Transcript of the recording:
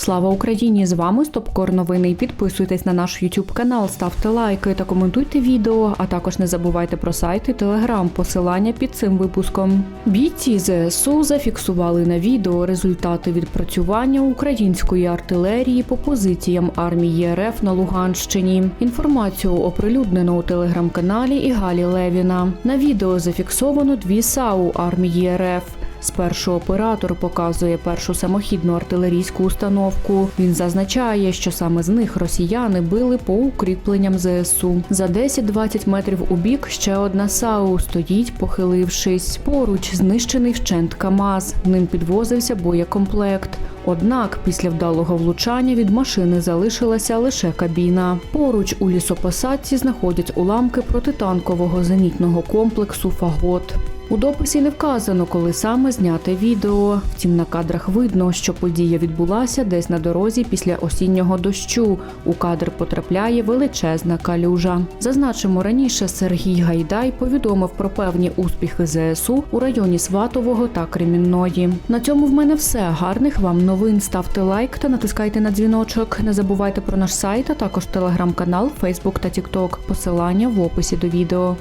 Слава Україні! З вами Стопкор Новини. Підписуйтесь на наш YouTube канал, ставте лайки та коментуйте відео. А також не забувайте про сайт і телеграм. Посилання під цим випуском. Бійці ЗСУ зафіксували на відео результати відпрацювання української артилерії по позиціям армії РФ на Луганщині. Інформацію оприлюднено у телеграм-каналі Ігалі Левіна. На відео зафіксовано дві САУ армії РФ. Спершу оператор показує першу самохідну артилерійську установку. Він зазначає, що саме з них росіяни били по укріпленням ЗСУ. За 10-20 метрів у бік ще одна САУ стоїть, похилившись. Поруч знищений вщент КАМАЗ. Ним підвозився боєкомплект. Однак після вдалого влучання від машини залишилася лише кабіна. Поруч у лісопосадці знаходять уламки протитанкового зенітного комплексу Фагот. У дописі не вказано, коли саме зняте відео. Втім, на кадрах видно, що подія відбулася десь на дорозі після осіннього дощу. У кадр потрапляє величезна калюжа. Зазначимо раніше, Сергій Гайдай повідомив про певні успіхи ЗСУ у районі Сватового та Кремінної. На цьому в мене все. Гарних вам новин. Ставте лайк та натискайте на дзвіночок. Не забувайте про наш сайт, а також телеграм-канал, Фейсбук та Тікток. Посилання в описі до відео.